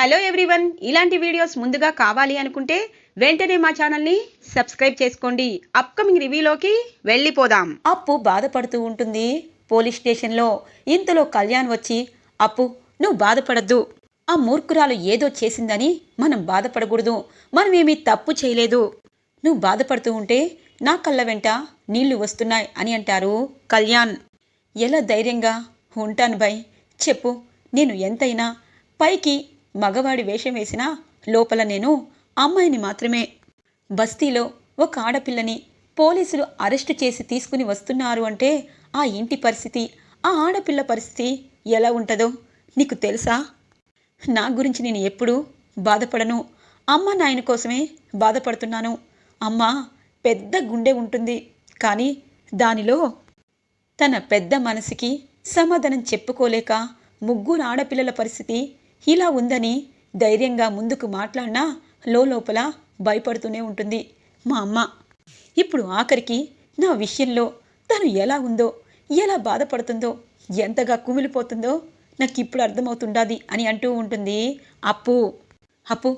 Hello everyone. ఇలాంటి videos ముందుగా కావాలి అనుకుంటే వెంటనే మా ఛానల్ని సబ్స్క్రైబ్ చేసుకోండి. అప్కమింగ్ రివ్యూలోకి వెళ్ళిపోదాం. అప్పు బాధపడుతూ ఉంటుంది. పోలీస్ స్టేషన్లో ఇంతలో కళ్యాణ్ వచ్చి అప్పు నువ్వు బాధపడద్దు. ఆ మూర్ఖురాలు ఏదో చేసిందని మనం బాధపడకూడదు. మనమేమీ తప్పు చేయలేదు. నువ్వు బాధపడుతూ ఉంటే నా కళ్ళ వెంట నీళ్ళు వస్తున్నాయి అని అంటారు కళ్యాణ్. ఎలా ధైర్యంగా ఉంటాను బై చెప్పు నేను ఎంతైనా పైకి మగవాడి వేషం వేసినా లోపల నేను అమ్మాయిని మాత్రమే. బస్తీలో ఒక ఆడపిల్లని పోలీసులు అరెస్టు చేసి తీసుకుని వస్తున్నారు అంటే ఆ ఇంటి పరిస్థితి ఆ ఆడపిల్ల పరిస్థితి ఎలా ఉంటుందో నీకు తెలుసా? నా గురించి నేను ఎప్పుడూ బాధపడను. అమ్మ నాయన కోసమే బాధపడుతున్నాను. అమ్మ పెద్ద గుండె ఉంటుంది. కానీ దానిలో తన పెద్ద మనసుకి సమాధానం చెప్పుకోలేక ముగ్గురు ఆడపిల్లల పరిస్థితి ఇలా ఉందని ధైర్యంగా ముందుకు మాట్లాడినా లోపల భయపడుతూనే ఉంటుంది మా అమ్మ. ఇప్పుడు ఆఖరికి నా విషయంలో తను ఎలా ఉందో ఎలా బాధపడుతుందో ఎంతగా కుమిలిపోతుందో నాకు ఇప్పుడు అర్థమవుతుండాది అని అంటూ ఉంటుంది అప్పు. అప్పు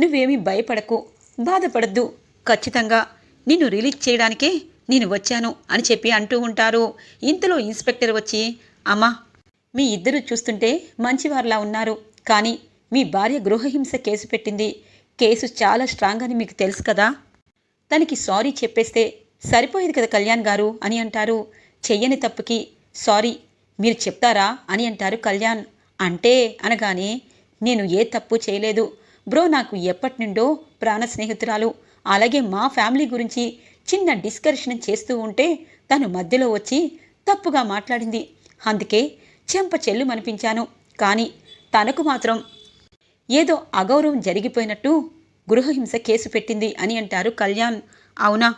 నువ్వేమీ భయపడకు బాధపడద్దు. ఖచ్చితంగా నిన్ను రిలీజ్ చేయడానికే నేను వచ్చాను అని చెప్పి అంటూ ఉంటారు. ఇంతలో ఇన్స్పెక్టర్ వచ్చి అమ్మా మీ ఇద్దరు చూస్తుంటే మంచివారిలా ఉన్నారు. కానీ మీ భార్య గృహహింస కేసు పెట్టింది. కేసు చాలా స్ట్రాంగ్ అని మీకు తెలుసు కదా. తనకి సారీ చెప్పేస్తే సరిపోయేది కదా కళ్యాణ్ గారు అని అంటారు. చెయ్యని తప్పుకి సారీ మీరు చెప్తారా అని అంటారు కళ్యాణ్. అంటే అనగానే నేను ఏ తప్పు చేయలేదు. బ్రో నాకు ఎప్పటి నుండో ప్రాణ స్నేహితురాలు. అలాగే మా ఫ్యామిలీ గురించి చిన్న డిస్కషన్ చేస్తూ ఉంటే తను మధ్యలో వచ్చి తప్పుగా మాట్లాడింది. అందుకే చెంప చెల్లు మనిపించాను. కానీ తనకు మాత్రం ఏదో అగౌరవం జరిగిపోయినట్టు గృహహింస కేసు పెట్టింది అని అంటారు కళ్యాణ్. అవునా?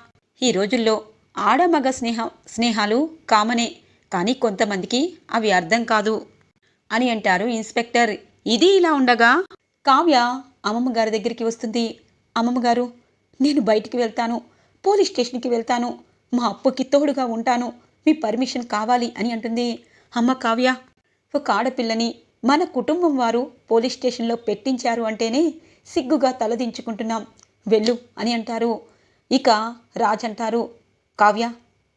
ఈ రోజుల్లో ఆడమగ స్నేహ స్నేహాలు కామనే కానీ కొంతమందికి అవి అర్థం కాదు అని అంటారు ఇన్స్పెక్టర్. ఇది ఇలా ఉండగా కావ్య అమ్మమ్మ గారి దగ్గరికి వస్తుంది. అమ్మమ్మగారు నేను బయటికి వెళ్తాను పోలీస్ స్టేషన్కి వెళ్తాను మా అప్పుకి తోడుగా ఉంటాను మీ పర్మిషన్ కావాలి అని అంటుంది. అమ్మ కావ్య ఒక ఆడపిల్లని మన కుటుంబం వారు పోలీస్ స్టేషన్లో పెట్టించారు అంటేనే సిగ్గుగా తలదించుకుంటున్నాం. వెళ్ళు అని అంటారు. ఇక రాజ్ అంటారు కావ్య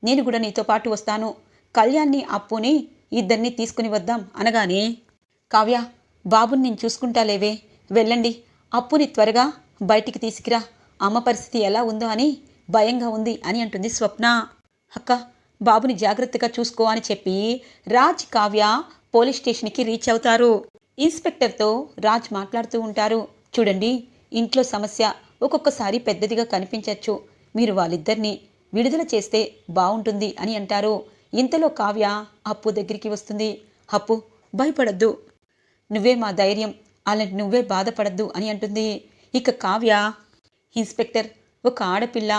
నేను కూడా నీతో పాటు వస్తాను. కళ్యాణ్ని అప్పుని ఇద్దరిని తీసుకుని వద్దాం అనగానే కావ్య బాబుని నేను చూసుకుంటాలేవే వెళ్ళండి. అప్పుని త్వరగా బయటికి తీసుకురా. అమ్మ పరిస్థితి ఎలా ఉందో అని భయంగా ఉంది అని అంటుంది స్వప్న. అక్క బాబుని జాగ్రత్తగా చూసుకో అని చెప్పి రాజ్ కావ్య పోలీస్ స్టేషన్కి రీచ్ అవుతారు. ఇన్స్పెక్టర్తో రాజ్ మాట్లాడుతూ ఉంటారు. చూడండి ఇంట్లో సమస్య ఒక్కొక్కసారి పెద్దదిగా కనిపించవచ్చు మీరు వాళ్ళిద్దరిని విడుదల చేస్తే బాగుంటుంది అని అంటారు. ఇంతలో కావ్య అప్పు దగ్గరికి వస్తుంది. అప్పు? భయపడద్దు. నువ్వే మా ధైర్యం. అలాంటి నువ్వే బాధపడద్దు అని అంటుంది. ఇక కావ్య ఇన్స్పెక్టర్ ఒక ఆడపిల్ల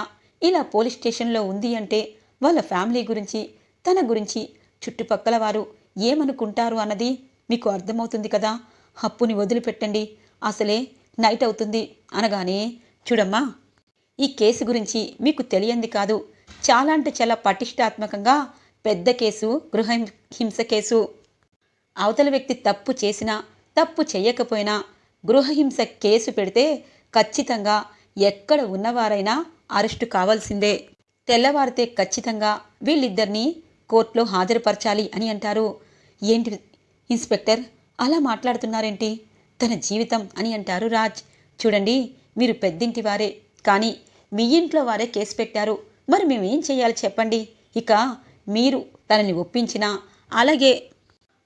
ఇలా పోలీస్ స్టేషన్లో ఉంది అంటే వాళ్ళ ఫ్యామిలీ గురించి తన గురించి చుట్టుపక్కల వారు ఏమనుకుంటారు అన్నది మీకు అర్థమవుతుంది కదా? అప్పుని వదిలిపెట్టండి. అసలే నైట్ అవుతుంది అనగానే చూడమ్మా ఈ కేసు గురించి మీకు తెలియంది కాదు. చాలా అంటే చాలా పటిష్టాత్మకంగా పెద్ద కేసు గృహ హింస కేసు. అవతల వ్యక్తి తప్పు చేసినా తప్పు చేయకపోయినా గృహహింస కేసు పెడితే ఖచ్చితంగా ఎక్కడ ఉన్నవారైనా అరెస్టు కావాల్సిందే. తెల్లవారితే ఖచ్చితంగా వీళ్ళిద్దరినీ కోర్టులో హాజరుపరచాలి అని అంటారు. ఏంటి ఇన్స్పెక్టర్? అలా మాట్లాడుతున్నారేంటి? తన జీవితం అని అంటారు రాజ్. చూడండి మీరు పెద్దింటి వారే. కానీ మీ ఇంట్లో వారే కేసు పెట్టారు. మరి మేమేం చేయాలి చెప్పండి? ఇక మీరు తనని ఒప్పించినా అలాగే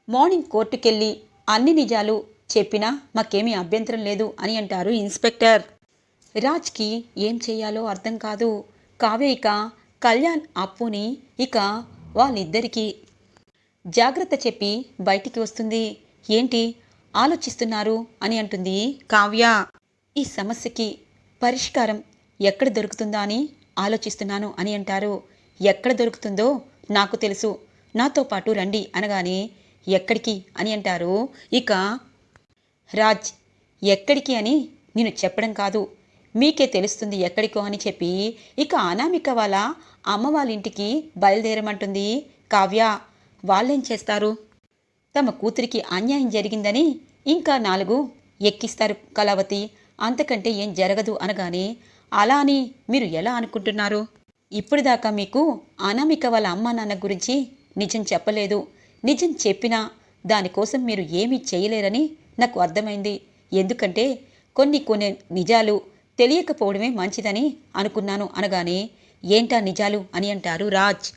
మార్నింగ్ కోర్టుకెళ్ళి అన్ని నిజాలు చెప్పినా మాకేమీ అభ్యంతరం లేదు అని అంటారు ఇన్స్పెక్టర్. రాజ్కి ఏం చేయాలో అర్థం కాదు. కావే ఇక కళ్యాణ్ అప్పుని ఇక వాళ్ళిద్దరికీ జాగ్రత్త చెప్పి బయటికి వస్తుంది. ఏంటి? ఆలోచిస్తున్నారు అని అంటుంది కావ్య. ఈ సమస్యకి పరిష్కారం ఎక్కడ దొరుకుతుందా అని ఆలోచిస్తున్నాను అని అంటారు. ఎక్కడ దొరుకుతుందో నాకు తెలుసు. నాతో పాటు రండి అనగానే ఎక్కడికి అని అంటారు. ఇక రాజ్ ఎక్కడికి అని నేను చెప్పడం కాదు. మీకే తెలుస్తుంది ఎక్కడికో అని చెప్పి ఇక అనామిక వాళ్ళ అమ్మ వాళ్ళ ఇంటికి బయలుదేరమంటుంది కావ్య. వాళ్ళేం చేస్తారు? తమ కూతురికి అన్యాయం జరిగిందని ఇంకా నాలుగు ఎక్కిస్తారు కళావతి. అంతకంటే ఏం జరగదు అనగానే అలా అని మీరు ఎలా అనుకుంటున్నారు? ఇప్పటిదాకా మీకు అనామిక వాళ్ళ అమ్మ నాన్న గురించి నిజం చెప్పలేదు. నిజం చెప్పినా దానికోసం మీరు ఏమీ చేయలేరని నాకు అర్థమైంది. ఎందుకంటే కొన్ని కొన్ని నిజాలు తెలియకపోవడమే మంచిదని అనుకున్నాను అనగానే ఏంటా నిజాలు? అని అంటారు రాజ్.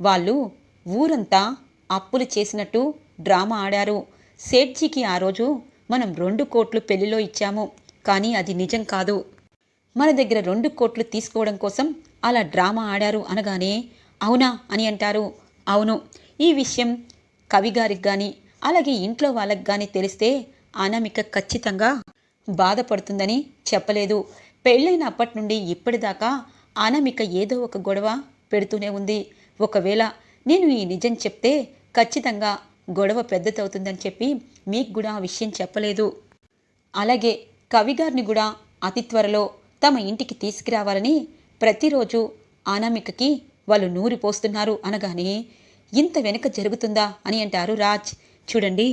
వాళ్ళు ఊరంతా అప్పులు చేసినట్టు డ్రామా ఆడారు. సేట్జీకి ఆ రోజు మనం రెండు కోట్లు పెళ్ళిలో ఇచ్చాము కానీ అది నిజం కాదు. మన దగ్గర రెండు కోట్లు తీసుకోవడం కోసం అలా డ్రామా ఆడారు అనగానే అవునా అని అంటారు. అవును ఈ విషయం కవిగారికి కానీ అలాగే ఇంట్లో వాళ్ళకి కానీ తెలిస్తే అనామిక ఖచ్చితంగా బాధపడుతుందని చెప్పలేదు. పెళ్ళైన అప్పటి నుండి ఇప్పటిదాకా అనామిక ఏదో ఒక గొడవ పెడుతూనే ఉంది. ఒకవేళ నేను ఈ నిజం చెప్తే ఖచ్చితంగా గొడవ పెద్దదవుతుందని చెప్పి మీకు కూడా ఆ విషయం చెప్పలేదు. అలాగే కవిగారిని కూడా అతి త్వరలో తమ ఇంటికి తీసుకురావాలని ప్రతిరోజు అనామికకి వాళ్ళు నూరి పోస్తున్నారు అనగానే ఇంత వెనుక జరుగుతుందా? అని అంటారు రాజ్. చూడండి.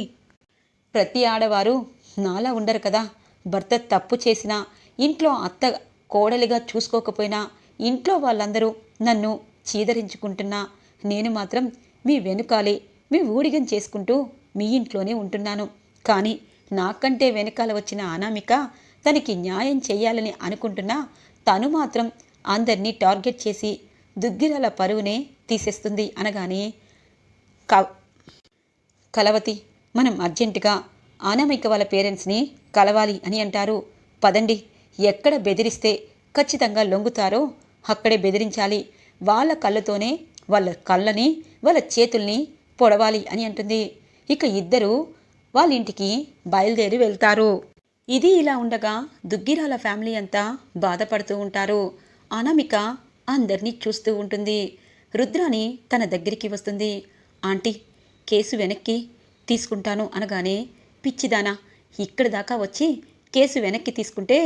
ప్రతి ఆడవారు నాలా ఉండరు కదా. భర్త తప్పు చేసినా ఇంట్లో అత్త కోడలిగా చూసుకోకపోయినా ఇంట్లో వాళ్ళందరూ నన్ను చీదరించుకుంటున్నా నేను మాత్రం మీ వెనుకాలే మీ ఊడిగం చేసుకుంటూ మీ ఇంట్లోనే ఉంటున్నాను. కానీ నాకంటే వెనకాల వచ్చిన అనామిక తనకి న్యాయం చేయాలని అనుకుంటున్నా తను మాత్రం అందరినీ టార్గెట్ చేసి దుగ్గిరాల పరువునే తీసేస్తుంది అనగానే క కలవతి మనం అర్జెంటుగా అనామిక వాళ్ళ పేరెంట్స్ని కలవాలి అని అంటారు. పదండి ఎక్కడ బెదిరిస్తే ఖచ్చితంగా లొంగుతారో అక్కడే బెదిరించాలి. వాళ్ళ కళ్ళతోనే వాళ్ళ కళ్ళని వాళ్ళ చేతుల్ని పొడవాలి అని అంటుంది. ఇక ఇద్దరు వాళ్ళ ఇంటికి బయలుదేరి వెళ్తారు. ఇది ఇలా ఉండగా దుగ్గిరాల ఫ్యామిలీ అంతా బాధపడుతూ ఉంటారు. అనామిక అందరినీ చూస్తూ ఉంటుంది. రుద్రాని తన దగ్గరికి వస్తుంది. ఆంటీ కేసు వెనక్కి తీసుకుంటాను అనగానే పిచ్చిదానా ఇక్కడ దాకా వచ్చి కేసు వెనక్కి తీసుకుంటే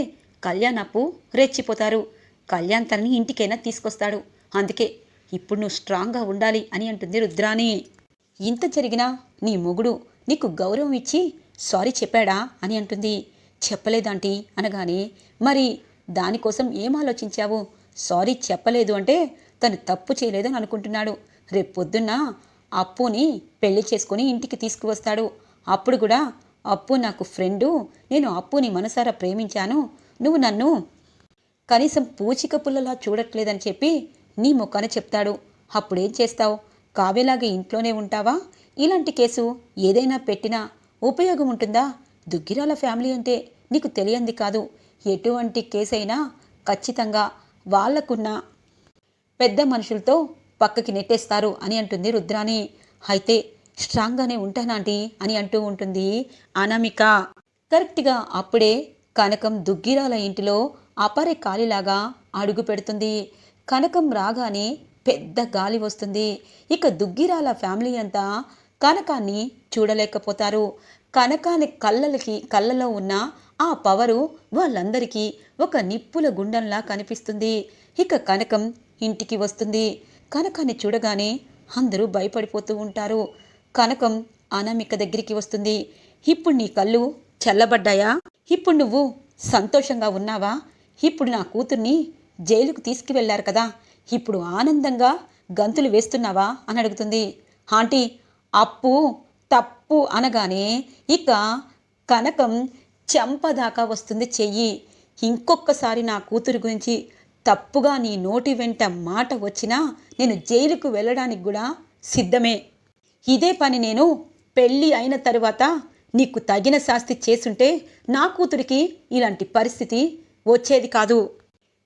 కళ్యాణ్ అప్పు రెచ్చిపోతారు. కళ్యాణ్ తనని ఇంటికైనా తీసుకొస్తాడు. అందుకే ఇప్పుడు నువ్వు స్ట్రాంగ్గా ఉండాలి అని అంటుంది రుద్రాని ఇంత జరిగినా నీ మొగుడు నీకు గౌరవం ఇచ్చి సారీ చెప్పాడా అని అంటుంది. చెప్పలేదంటీ అనగానే మరి దానికోసం ఏం ఆలోచించావు? సారీ చెప్పలేదు అంటే తను తప్పు చేయలేదని అనుకుంటున్నాడు. రేపు పొద్దున్న అప్పుని పెళ్ళి చేసుకొని ఇంటికి తీసుకువస్తాడు. అప్పుడు కూడా అప్పు నాకు ఫ్రెండు నేను అప్పుని మనసారా ప్రేమించాను. నువ్వు నన్ను కనీసం పూచిక పుల్లలా చూడట్లేదని చెప్పి నీ ముఖాన చెప్తాడు. అప్పుడేం చేస్తావు? కావేలాగా ఇంట్లోనే ఉంటావా? ఇలాంటి కేసు ఏదైనా పెట్టినా ఉపయోగం ఉంటుందా? దుగ్గిరాల ఫ్యామిలీ అంటే నీకు తెలియంది కాదు. ఎటువంటి కేసైనా ఖచ్చితంగా వాళ్ళకున్న పెద్ద మనుషులతో పక్కకి నెట్టేస్తారు అని అంటుంది రుద్రాని అయితే స్ట్రాంగ్గానే ఉంటానాంటి అని అంటూ ఉంటుంది అనామిక. కరెక్ట్గా అప్పుడే కనకం దుగ్గిరాల ఇంటిలో అపరే కాలిలాగా అడుగు పెడుతుంది. కనకం రాగానే పెద్ద గాలి వస్తుంది. ఇక దుగ్గిరాల ఫ్యామిలీ అంతా కనకాన్ని చూడలేకపోతారు. కనకాని కళ్ళలకి కళ్ళలో ఉన్న ఆ పవరు వాళ్ళందరికీ ఒక నిప్పుల గుండంలా కనిపిస్తుంది. ఇక కనకం ఇంటికి వస్తుంది. కనకాన్ని చూడగానే అందరూ భయపడిపోతూ ఉంటారు. కనకం అనామిక దగ్గరికి వస్తుంది. ఇప్పుడు నీ కళ్ళు చల్లబడ్డాయా? ఇప్పుడు నువ్వు సంతోషంగా ఉన్నావా? ఇప్పుడు నా కూతుర్ని జైలుకు తీసుకువెళ్ళారు కదా. ఇప్పుడు ఆనందంగా గంతులు వేస్తున్నావా? అని అడుగుతుంది. ఆంటీ అప్పు తప్పు అనగానే ఇక కనకం చెంపదాకా వస్తుంది చెయ్యి. ఇంకొకసారి నా కూతురు గురించి తప్పుగా నీ నోటి వెంట మాట వచ్చినా నేను జైలుకు వెళ్ళడానికి కూడా సిద్ధమే. ఇదే పని నేను పెళ్ళి అయిన తరువాత నీకు తగిన శాస్తి చేసుంటే నా కూతురికి ఇలాంటి పరిస్థితి వచ్చేది కాదు.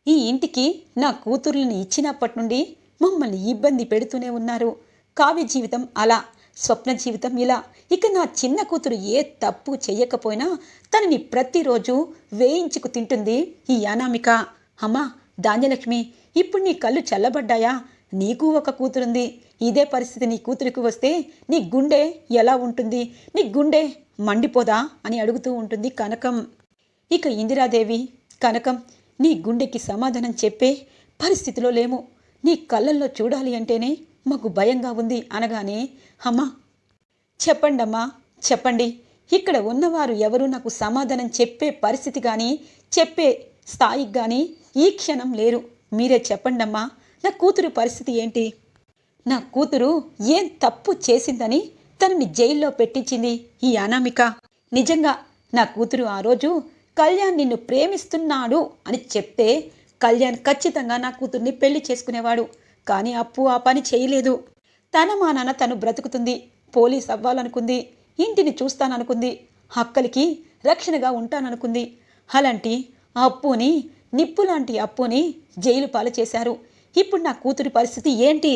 ఈ ఇంటికి నా కూతుర్లని ఇచ్చినప్పటి నుండి మమ్మల్ని ఇబ్బంది పెడుతూనే ఉన్నారు. కావ్య జీవితం అలా స్వప్న జీవితం ఇలా. ఇక నా చిన్న కూతురు ఏ తప్పు చెయ్యకపోయినా తనని ప్రతిరోజు వేయించుకు తింటుంది ఈ అనామిక. అమ్మా ధాన్యలక్ష్మి ఇప్పుడు నీ కళ్ళు చల్లబడ్డాయా? నీకు ఒక కూతురుంది. ఇదే పరిస్థితి నీ కూతురికి వస్తే నీ గుండె ఎలా ఉంటుంది? నీ గుండె మండిపోదా? అని అడుగుతూ ఉంటుంది కనకం. ఇక ఇందిరాదేవి కనకం నీ గుండెకి సమాధానం చెప్పే పరిస్థితిలో లేము. నీ కళ్ళల్లో చూడాలి అంటేనే మాకు భయంగా ఉంది అనగానే అమ్మా చెప్పండమ్మా చెప్పండి. ఇక్కడ ఉన్నవారు ఎవరు నాకు సమాధానం చెప్పే పరిస్థితి కానీ చెప్పే స్థాయికి కానీ ఈ క్షణం లేరు. మీరే చెప్పండమ్మా నా కూతురు పరిస్థితి ఏంటి? నా కూతురు ఏం తప్పు చేసిందని తనని జైల్లో పెట్టించింది ఈ అనామిక. నిజంగా నా కూతురు ఆ రోజు కళ్యాణ్ నిన్ను ప్రేమిస్తున్నాడు అని చెప్తే కళ్యాణ్ ఖచ్చితంగా నా కూతుర్ని పెళ్ళి చేసుకునేవాడు. కానీ అప్పు ఆ పని చేయలేదు. తన మా నాన్న తను బ్రతుకుతుంది. పోలీస్ అవ్వాలనుకుంది. ఇంటిని చూస్తాననుకుంది. అక్కలికి రక్షణగా ఉంటాననుకుంది. అలాంటి ఆ అప్పుని నిప్పు లాంటి అప్పుని జైలు పాలు చేశారు. ఇప్పుడు నా కూతురి పరిస్థితి ఏంటి?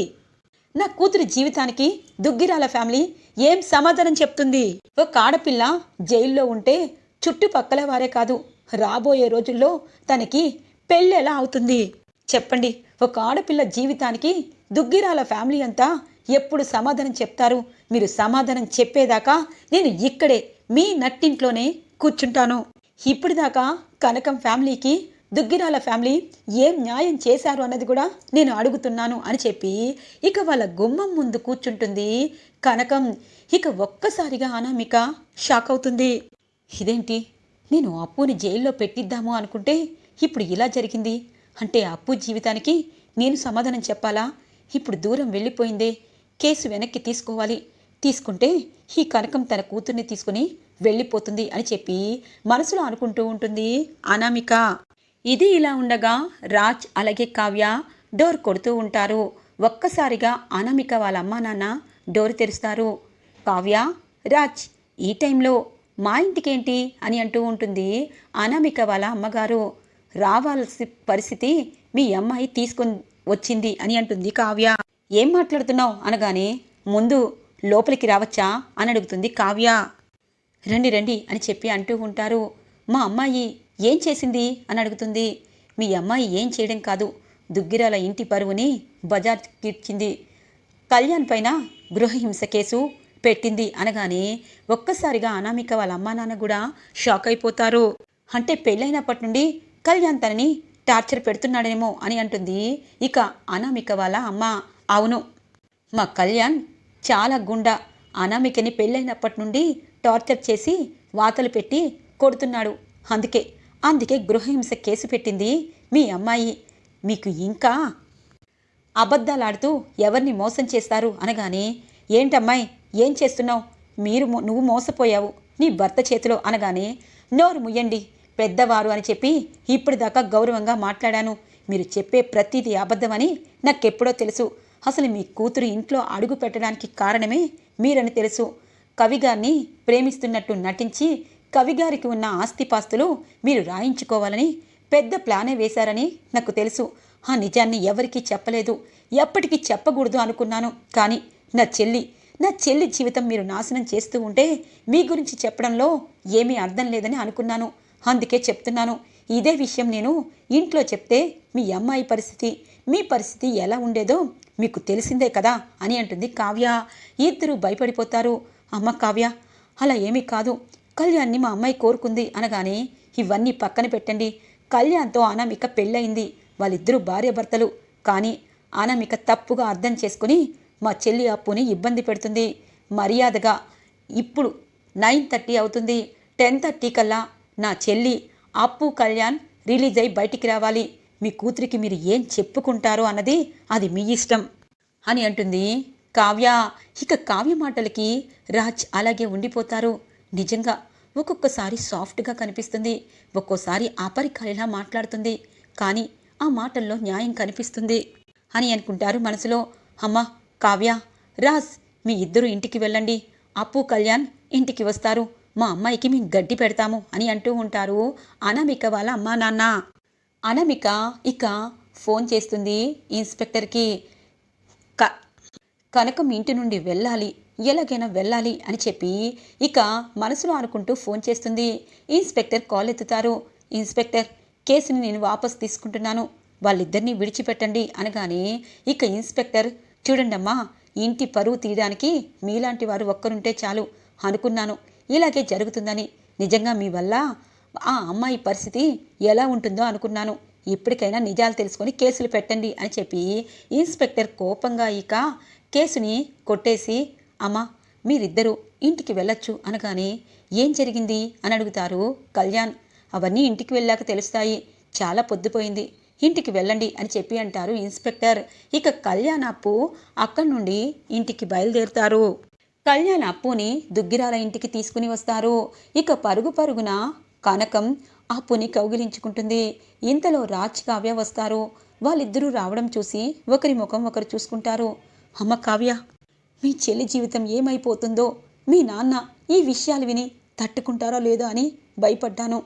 నా కూతురి జీవితానికి దుగ్గిరాల ఫ్యామిలీ ఏం సమాధానం చెప్తుంది? ఒక ఆడపిల్ల జైల్లో ఉంటే చుట్టుపక్కల వారే కాదు రాబోయే రోజుల్లో తనకి పెళ్ళెలా అవుతుంది? చెప్పండి. ఒక ఆడపిల్ల జీవితానికి దుగ్గిరాల ఫ్యామిలీ అంతా ఎప్పుడు సమాధానం చెప్తారు? మీరు సమాధానం చెప్పేదాకా నేను ఇక్కడే మీ నట్టింట్లోనే కూర్చుంటాను. ఇప్పటిదాకా కనకం ఫ్యామిలీకి దుగ్గిరాల ఫ్యామిలీ ఏం న్యాయం చేశారు అన్నది కూడా నేను అడుగుతున్నాను అని చెప్పి ఇక వాళ్ళ గుమ్మం ముందు కూర్చుంటుంది కనకం. ఇక ఒక్కసారిగా అనామిక షాక్ అవుతుంది. ఇదేంటి? నేను అప్పుని జైల్లో పెట్టిద్దాము అనుకుంటే ఇప్పుడు ఇలా జరిగింది. అంటే అప్పు జీవితానికి నేను సమాధానం చెప్పాలా? ఇప్పుడు దూరం వెళ్ళిపోయిందే. కేసు వెనక్కి తీసుకోవాలి. తీసుకుంటే ఈ కనకం తన కూతుర్ని తీసుకుని వెళ్ళిపోతుంది అని చెప్పి మనసులో అనుకుంటూ ఉంటుంది అనామిక. ఇది ఇలా ఉండగా రాజ్ అలాగే కావ్య డోర్ కొడుతూ ఉంటారు. ఒక్కసారిగా అనామిక వాళ్ళ అమ్మా నాన్న డోర్ తెరుస్తారు. కావ్య రాజ్ ఈ టైంలో మా ఇంటికేంటి అని అంటూ ఉంటుంది. అనామిక వాళ్ళ అమ్మగారు రావాల్సి పరిస్థితి మీ అమ్మాయి తీసుకొని వచ్చింది అని అంటుంది కావ్య. ఏం మాట్లాడుతున్నావు? అనగానే ముందు లోపలికి రావచ్చా? అని అడుగుతుంది కావ్య. రండి రండి అని చెప్పి అంటూ ఉంటారు. మా అమ్మాయి ఏం చేసింది? అని అడుగుతుంది. మీ అమ్మాయి ఏం చేయడం కాదు. దుగ్గిరాల ఇంటి పరువుని బజార్ ఇచ్చింది. కళ్యాణ్ పైన గృహహింస కేసు పెట్టింది అనగానే ఒక్కసారిగా అనామిక వాళ్ళ అమ్మా నాన్న కూడా షాక్ అయిపోతారు. అంటే పెళ్ళైనప్పటి నుండి కళ్యాణ్ తనని టార్చర్ పెడుతున్నాడేమో అని అంటుంది ఇక అనామిక వాళ్ళ అమ్మ. అవును మా కళ్యాణ్ చాలా గుండా అనామికని పెళ్ళైనప్పటి నుండి టార్చర్ చేసి వాతలు పెట్టి కొడుతున్నాడు. అందుకే అందుకే గృహహింస కేసు పెట్టింది మీ అమ్మాయి. మీకు ఇంకా అబద్ధాలాడుతూ ఎవరిని మోసం చేస్తారు అనగానే ఏంటమ్మాయి ఏం చేస్తున్నావు? మీరు నువ్వు మోసపోయావు. నీ భర్త చేతిలో అనగానే నోరు ముయ్యండి పెద్దవారు అని చెప్పి ఇప్పటిదాకా గౌరవంగా మాట్లాడాను. మీరు చెప్పే ప్రతిదీ అబద్ధమని నాకెప్పుడో తెలుసు. అసలు మీ కూతురు ఇంట్లో అడుగు పెట్టడానికి కారణమే మీరని తెలుసు. కవిగారిని ప్రేమిస్తున్నట్టు నటించి కవిగారికి ఉన్న ఆస్తిపాస్తులు మీరు రాయించుకోవాలని పెద్ద ప్లానే వేశారని నాకు తెలుసు. ఆ నిజాన్ని ఎవరికీ చెప్పలేదు. ఎప్పటికీ చెప్పకూడదు అనుకున్నాను. కానీ నా చెల్లి నా చెల్లి జీవితం మీరు నాశనం చేస్తూ ఉంటే మీ గురించి చెప్పడంలో ఏమీ అర్థం లేదని అనుకున్నాను. అందుకే చెప్తున్నాను ఇదే విషయం నేను ఇంట్లో చెప్తే మీ అమ్మాయి పరిస్థితి మీ పరిస్థితి ఎలా ఉండేదో మీకు తెలిసిందే కదా అని అంటుంది కావ్య. ఇద్దరు భయపడిపోతారు. అమ్మ కావ్య అలా ఏమీ కాదు. కళ్యాణ్ని మా అమ్మాయి కోరుకుంది అనగానే ఇవన్నీ పక్కన పెట్టండి. కళ్యాణ్తో అనామిక పెళ్ళయింది. వాళ్ళిద్దరూ భార్యాభర్తలు. కానీ అనామిక తప్పుగా అర్థం చేసుకుని మా చెల్లి అప్పుని ఇబ్బంది పెడుతుంది. మర్యాదగా ఇప్పుడు నైన్ థర్టీ అవుతుంది. టెన్ థర్టీ కల్లా నా చెల్లి అప్పు కళ్యాణ్ రిలీజ్ అయి బయటికి రావాలి. మీ కూతురికి మీరు ఏం చెప్పుకుంటారో అన్నది అది మీ ఇష్టం అని అంటుంది. కావ్య ఇక కావ్య మాటలకి రాజ్ అలాగే ఉండిపోతారు. నిజంగా ఒక్కొక్కసారి సాఫ్ట్గా కనిపిస్తుంది. ఒక్కోసారి అపరికాయలా మాట్లాడుతుంది. కానీ ఆ మాటల్లో న్యాయం కనిపిస్తుంది అని అనుకుంటారు మనసులో. అమ్మ కావ్య రాజ్ మీ ఇద్దరు ఇంటికి వెళ్ళండి. అప్పు కళ్యాణ్ ఇంటికి వస్తారు. మా అమ్మాయికి మేము గడ్డి పెడతాము అని అంటూ ఉంటారు అనామిక వాళ్ళ అమ్మా నాన్న. అనామిక ఇక ఫోన్ చేస్తుంది ఇన్స్పెక్టర్కి. క కనకం ఇంటి నుండి వెళ్ళాలి. ఎలాగైనా వెళ్ళాలి అని చెప్పి ఇక మనసులో అనుకుంటూ ఫోన్ చేస్తుంది. Inspector call ఎత్తుతారు. ఇన్స్పెక్టర్ కేసుని నేను వాపస్ తీసుకుంటున్నాను. వాళ్ళిద్దరినీ విడిచిపెట్టండి అనగానే ఇక ఇన్స్పెక్టర్ చూడండమ్మా ఇంటి పరువు తీయడానికి మీలాంటి వారు ఒక్కరుంటే చాలు అనుకున్నాను. ఇలాగే జరుగుతుందని నిజంగా మీ వల్ల ఆ అమ్మాయి పరిస్థితి ఎలా ఉంటుందో అనుకున్నాను. ఇప్పటికైనా నిజాలు తెలుసుకొని కేసులు పెట్టండి అని చెప్పి ఇన్స్పెక్టర్ కోపంగా ఇక కేసుని కొట్టేసి అమ్మా మీరిద్దరూ ఇంటికి వెళ్ళొచ్చు అనగానే ఏం జరిగింది అని అడుగుతారు కళ్యాణ్. అవన్నీ ఇంటికి వెళ్ళాక తెలుస్తాయి. చాలా పొద్దుపోయింది. ఇంటికి వెళ్ళండి అని చెప్పి అంటారు ఇన్స్పెక్టర్. ఇక కళ్యాణ్ అప్పు అక్కడి నుండి ఇంటికి బయలుదేరుతారు. కళ్యాణ్ అప్పుని దుగ్గిరాల ఇంటికి తీసుకుని వస్తారు. ఇక పరుగు పరుగున కనకం అప్పుని కౌగిలించుకుంటుంది. ఇంతలో రాజ్ కావ్య వస్తారు. వాళ్ళిద్దరూ రావడం చూసి ఒకరి ముఖం ఒకరు చూసుకుంటారు. అమ్మ కావ్య మీ చెల్లి జీవితం ఏమైపోతుందో మీ నాన్న ఈ విషయాలు విని తట్టుకుంటారో లేదో అని భయపడ్డాను.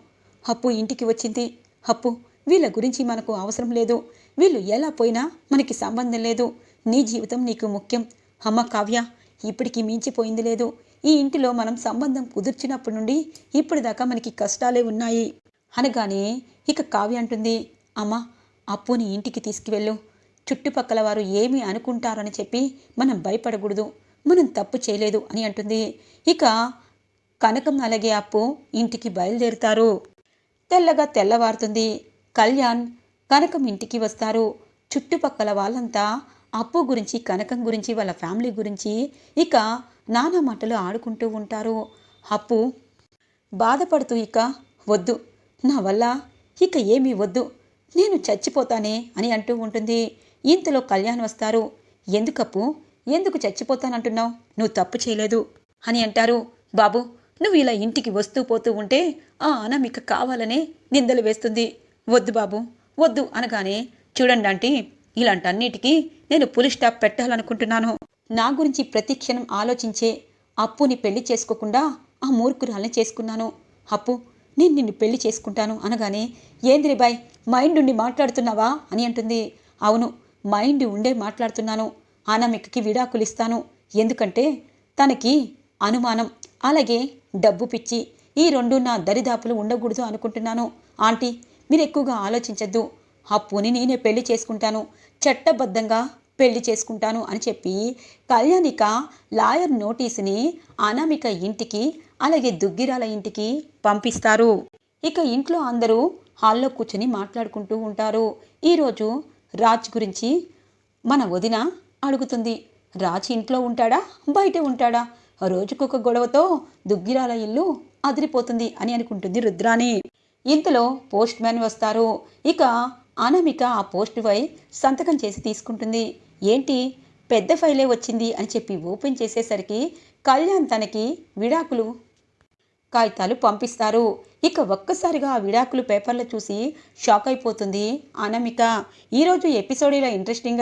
అప్పు ఇంటికి వచ్చింది. అప్పు వీళ్ళ గురించి మనకు అవసరం లేదు. వీళ్ళు ఎలా పోయినా మనకి సంబంధం లేదు. నీ జీవితం నీకు ముఖ్యం. అమ్మ కావ్య ఇప్పటికి మించిపోయింది లేదు. ఈ ఇంటిలో మనం సంబంధం కుదుర్చినప్పటి నుండి ఇప్పటిదాకా మనకి కష్టాలే ఉన్నాయి. అనగానే ఇక కావ్య అంటుంది అమ్మ అప్పుని ఇంటికి తీసుకువెళ్ళు. చుట్టుపక్కల వారు ఏమి అనుకుంటారని చెప్పి మనం భయపడకూడదు. మనం తప్పు చేయలేదు అని అంటుంది. ఇక కనకం అలాగే అప్పు ఇంటికి బయలుదేరుతారు. తెల్లగా తెల్లవారుతుంది. కళ్యాణ్ కనకం ఇంటికి వస్తారు. చుట్టుపక్కల వాళ్ళంతా అప్పు గురించి కనకం గురించి వాళ్ళ ఫ్యామిలీ గురించి ఇక నానా మాటలు ఆడుకుంటూ ఉంటారు. అప్పు బాధపడుతూ ఇక వద్దు నా వల్ల ఇక ఏమీ వద్దు నేను చచ్చిపోతానే అని అంటూ ఉంటుంది. ఇంతలో కళ్యాణ్ వస్తారు. ఎందుకప్పు ఎందుకు చచ్చిపోతానంటున్నావు? నువ్వు తప్పు చేయలేదు అని అంటారు. బాబు నువ్వు ఇలా ఇంటికి వస్తూ పోతూ ఉంటే ఆ అనామిక కావాలనే నిందలు వేస్తుంది. వద్దు బాబు వద్దు అనగానే చూడండి ఆంటీ ఇలాంటన్నిటికీ నేను పులి స్టాప్ పెట్టాలనుకుంటున్నాను. నా గురించి ప్రతి క్షణం ఆలోచించే అప్పుని పెళ్ళి చేసుకోకుండా ఆ మూర్ఖురాల్ని చేసుకున్నాను. అప్పు నేను నిన్ను పెళ్ళి చేసుకుంటాను అనగానే ఏంద్రి బాయ్ మైండ్ ఉండి మాట్లాడుతున్నావా అని అంటుంది. అవును మైండ్ ఉండే మాట్లాడుతున్నాను. అనామికకి విడాకులు ఇస్తాను. ఎందుకంటే తనకి అనుమానం అలాగే డబ్బు పిచ్చి. ఈ రెండు నా దరిదాపులు ఉండకూడదు అనుకుంటున్నాను. ఆంటీ మీరు ఎక్కువగా ఆలోచించద్దు అప్పుని నేనే పెళ్ళి చేసుకుంటాను. చట్టబద్ధంగా పెళ్ళి చేసుకుంటాను అని చెప్పి కళ్యాణిక లాయర్ నోటీసుని అనామిక ఇంటికి అలాగే దుగ్గిరాల ఇంటికి పంపిస్తారు. ఇక ఇంట్లో అందరూ హాల్లో కూర్చొని మాట్లాడుకుంటూ ఉంటారు. ఈరోజు రాజ్ గురించి మన వదిన అడుగుతుంది. రాజ్ ఇంట్లో ఉంటాడా? బయట ఉంటాడా? రోజుకొక గొడవతో దుగ్గిరాల ఇల్లు అదిరిపోతుంది అని అనుకుంటుంది రుద్రాని ఇంతలో పోస్ట్ మ్యాన్ వస్తారు. ఇక అనామిక ఆ పోస్ట్ పై సంతకం చేసి తీసుకుంటుంది. ఏంటి? పెద్ద ఫైలే వచ్చింది అని చెప్పి ఓపెన్ చేసేసరికి కళ్యాణ్ తనకి విడాకులు కాగితాలు పంపిస్తారు. ఇక ఒక్కసారిగా ఆ విడాకులు పేపర్లు చూసి షాక్ అయిపోతుంది అనామిక. ఈరోజు ఎపిసోడ్ ఇలా ఇంట్రెస్టింగ్గా